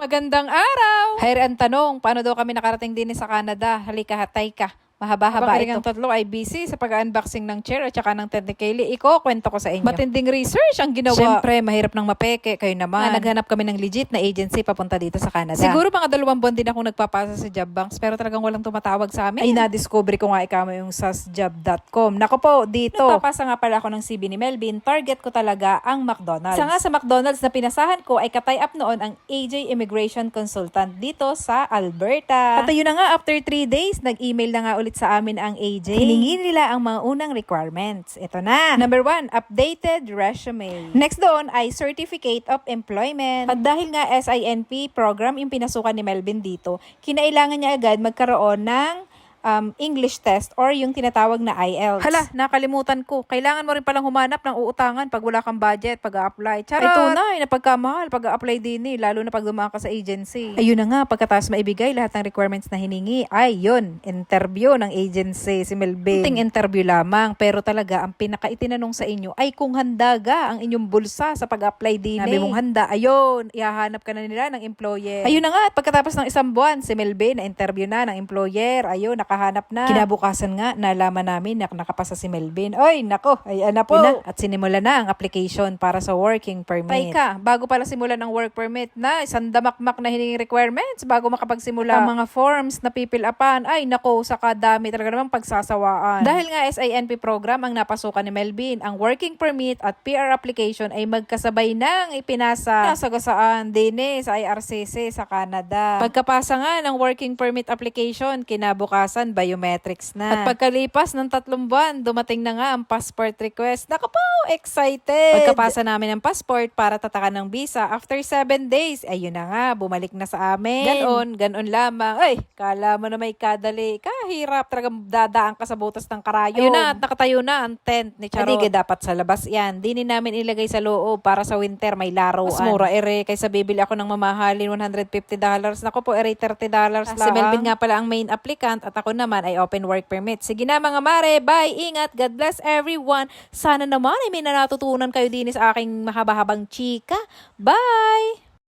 Magandang araw! Hayri ang tanong, paano daw kami nakarating din sa Canada? Halika, hatay ka. Mahaba-haba ito. Tatlo ay busy sa pag-unboxing ng chair at saka ng technically. Iko, kwento ko sa inyo. Matinding research ang ginawa. Siyempre, mahirap ng mapeke. Kayo naman. Na naghanap kami ng legit na agency papunta dito sa Canada. Siguro mga dalawang buwan din ako nagpapasa sa job banks pero talagang walang tumatawag sa amin. Ay, na-discover ko nga ikama yung sasjob.com. Nako po, dito. Nagpapasa nga pala ako ng CB ni Melvin. Target ko talaga ang McDonald's. Isa nga sa McDonald's na pinasahan ko ay katay up noon ang AJ Immigration Consultant dito sa Alberta. At ayun na nga, after 3 days, nag-email na nga ulit sa amin ang AJ. Hiningi nila ang mga unang requirements. Ito na. Number one, updated resume. Next doon ay Certificate of Employment. At dahil nga SINP program yung pinasukan ni Melvin dito, kinailangan niya agad magkaroon ng um, English test or yung tinatawag na IELTS. Hala, nakalimutan ko. Kailangan mo rin palang humanap ng uutangan pag wala kang budget, pag apply Charot! Ay, tunay, na pagkamahal, pag apply din eh, lalo na pag dumaan ka sa agency. Ayun na nga, pagkatapos maibigay lahat ng requirements na hiningi, ay yun, interview ng agency, si Melvin. Kunting interview lamang, pero talaga, ang pinakaitinanong sa inyo ay kung handa ga ang inyong bulsa sa pag-apply din Sabi mong handa, ayun, ihahanap ka na nila ng employer. Ayun na nga, at pagkatapos ng isang buwan, si Melvin na interview na ng employer, ayun, nakahanap na. Kinabukasan nga, nalaman namin na nakapasa si Melvin. Oy, nako, ay ana po. Na. At sinimula na ang application para sa working permit. Teka, bago pala simula ng work permit na, isang damakmak na hiningi requirements bago makapagsimula ang mga forms na pipilapan. Ay, nako, saka dami talaga naman pagsasawaan. Dahil nga SINP program ang napasukan ni Melvin, ang working permit at PR application ay magkasabay nang ipinasa sa gasaan din eh, sa IRCC sa Canada. Pagkapasa nga ng working permit application, kinabukasan biometrics na. At pagkalipas ng tatlong buwan, dumating na nga ang passport request. Naka po, excited! Pagkapasa namin ng passport para tatakan ng visa, after 7 days, ayun na nga, bumalik na sa amin. Ganon, ganon lamang. Ay, kala mo na may kadali. Kahirap, talagang dadaan ka sa butas ng karayo. Ayun na, at nakatayo na ang tent ni Charo. Hindi dapat sa labas yan. Dinin namin ilagay sa loob para sa winter may laruan. Mas mura, ere, kaysa bibili ako ng mamahalin, $150. Naku po, ere, $30 lang. Si Melvin nga pala ang main applicant at ako naman ay open work permit. Sige na mga mare, bye, ingat, God bless everyone. Sana naman ay may natutunan kayo din sa aking mahaba-habang chika. Bye!